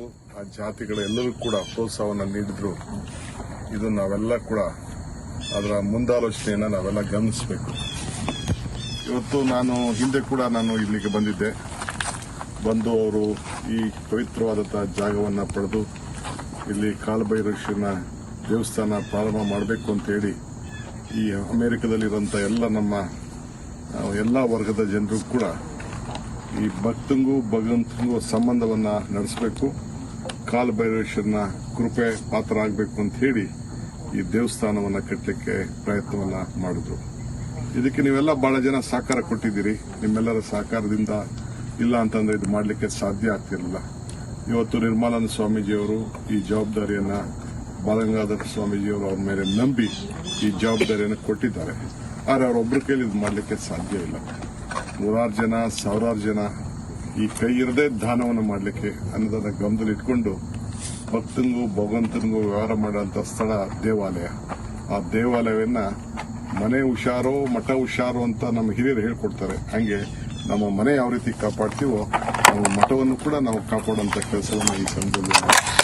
ಆ ಜಾತಿಗಳ ಎಲ್ಲರೂ ಕೂಡ ಪ್ರೋತ್ಸಾಹವನ್ನು ನೀಡಿದ್ರು. ಇದು ನಾವೆಲ್ಲ ಕೂಡ ಅದರ ಮುಂದಾಲೋಚನೆಯನ್ನು ನಾವೆಲ್ಲ ಗಮನಿಸಬೇಕು. ಇವತ್ತು ನಾನು ಹಿಂದೆ ಕೂಡ ನಾನು ಇಲ್ಲಿಗೆ ಬಂದಿದ್ದೆ. ಬಂದು ಅವರು ಈ ಪವಿತ್ರವಾದಂತಹ ಜಾಗವನ್ನು ಪಡೆದು ಇಲ್ಲಿ ಕಾಲಭೈರಕ್ಷನ ದೇವಸ್ಥಾನ ಪ್ರಾರಂಭ ಮಾಡಬೇಕು ಅಂತ ಹೇಳಿ ಈ ಅಮೆರಿಕದಲ್ಲಿರುವಂಥ ಎಲ್ಲ ನಮ್ಮ ಎಲ್ಲ ವರ್ಗದ ಜನರು ಕೂಡ ಈ ಭಕ್ತಂಗೂ ಭಗವಂತನಿಗೂ ಸಂಬಂಧವನ್ನ ನಡೆಸಬೇಕು. ಕಾಲಭೈರೇಶ್ವರನ ಕೃಪೆ ಪಾತ್ರ ಆಗಬೇಕು ಅಂತ ಹೇಳಿ ಈ ದೇವಸ್ಥಾನವನ್ನ ಕಟ್ಟಲಿಕ್ಕೆ ಪ್ರಯತ್ನವನ್ನ ಮಾಡಿದ್ರು. ಇದಕ್ಕೆ ನೀವೆಲ್ಲ ಬಹಳ ಜನ ಸಹಕಾರ ಕೊಟ್ಟಿದ್ದೀರಿ. ನಿಮ್ಮೆಲ್ಲರ ಸಹಕಾರದಿಂದ ಇಲ್ಲ ಅಂತಂದ್ರೆ ಇದು ಮಾಡಲಿಕ್ಕೆ ಸಾಧ್ಯ ಆಗ್ತಿರಲಿಲ್ಲ. ಇವತ್ತು ನಿರ್ಮಲಾನಂದ ಸ್ವಾಮೀಜಿಯವರು ಈ ಜವಾಬ್ದಾರಿಯನ್ನ ಬಾಲಗಂಗಾಧರ ಸ್ವಾಮೀಜಿಯವರು ಅವ್ರ ಮೇಲೆ ನಂಬಿ ಈ ಜವಾಬ್ದಾರಿಯನ್ನು ಕೊಟ್ಟಿದ್ದಾರೆ. ಆದರೆ ಅವರೊಬ್ಬರ ಕೈಲಿ ಇದು ಮಾಡಲಿಕ್ಕೆ ಸಾಧ್ಯ ಇಲ್ಲ. ನೂರಾರು ಜನ, ಸಾವಿರಾರು ಜನ ಈ ಕೈ ಇರದೆ ದಾನವನ್ನು ಮಾಡಲಿಕ್ಕೆ ಅನ್ನೋದನ್ನ ಗಮನದಲ್ಲಿ ಇಟ್ಕೊಂಡು ಭಕ್ತನಿಗೂ ಭಗವಂತನಿಗೂ ವ್ಯವಹಾರ ಮಾಡುವಂಥ ಸ್ಥಳ ದೇವಾಲಯ. ಆ ದೇವಾಲಯವನ್ನ ಮನೆ ಹುಷಾರು, ಮಠ ಹುಷಾರು ಅಂತ ನಮ್ಮ ಹಿರಿಯರು ಹೇಳ್ಕೊಡ್ತಾರೆ. ಹಂಗೆ ನಮ್ಮ ಮನೆ ಯಾವ ರೀತಿ ಕಾಪಾಡ್ತೀವೋ ನಾವು ಮಠವನ್ನು ಕೂಡ ನಾವು ಕಾಪಾಡುವಂಥ ಕೆಲಸವನ್ನು ಈ ಸಂದರ್ಭದಲ್ಲಿ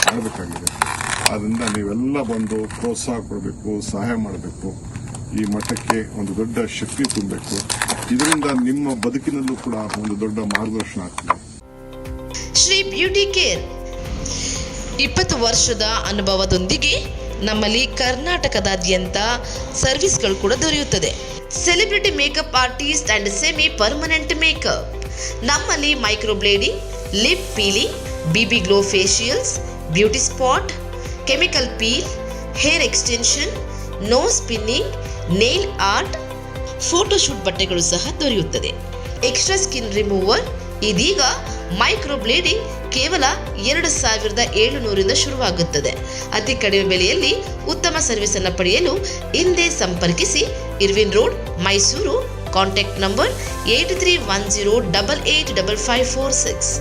ಮಾಡಬೇಕಾಗಿದೆ. ಆದ್ದರಿಂದ ನೀವೆಲ್ಲ ಬಂದು ಪ್ರೋತ್ಸಾಹ ಕೊಡಬೇಕು, ಸಹಾಯ ಮಾಡಬೇಕು. ಈ ಮಠಕ್ಕೆ ಒಂದು ದೊಡ್ಡ ಶಕ್ತಿ ತುಂಬಬೇಕು. ಇದರಿಂದ ನಿಮ್ಮ ಬದುಕಿನಲ್ಲೂ ಕೂಡ ಒಂದು ದೊಡ್ಡ ಮಾರ್ಗದರ್ಶನ ಆಗ್ತದೆ. Shri beauty care. ಇಪ್ಪತ್ತು ವರ್ಷದ ಅನುಭವದೊಂದಿಗೆ ನಮ್ಮಲ್ಲಿ ಕರ್ನಾಟಕದಾದ್ಯಂತ ಸರ್ವಿಸ್ಗಳು ಕೂಡ ದೊರೆಯುತ್ತದೆ. Celebrity makeup artist and semi permanent makeup. ನಮ್ಮಲ್ಲಿ microblading lip peeling, BB glow facials beauty spot, chemical peel, hair extension no spinning nail art photoshoot ಬಟ್ಟೆಗಳು ಸಹ ದೊರೆಯುತ್ತದೆ. ಎಕ್ಸ್ಟ್ರಾ ಸ್ಕಿನ್ ರಿಮೂವರ್ ಇದೀಗ ಮೈಕ್ರೋ ಬ್ಲೇಡಿಂಗ್ ಕೇವಲ ಎರಡು ಸಾವಿರದ ಏಳುನೂರಿಂದ ಶುರುವಾಗುತ್ತದೆ. ಅತಿ ಕಡಿಮೆ ಬೆಲೆಯಲ್ಲಿ ಉತ್ತಮ ಸರ್ವಿಸ್ ಅನ್ನು ಪಡೆಯಲು ಹಿಂದೆ ಸಂಪರ್ಕಿಸಿ. Irwin road Mysuru contact number eight three one zero double eight double five four six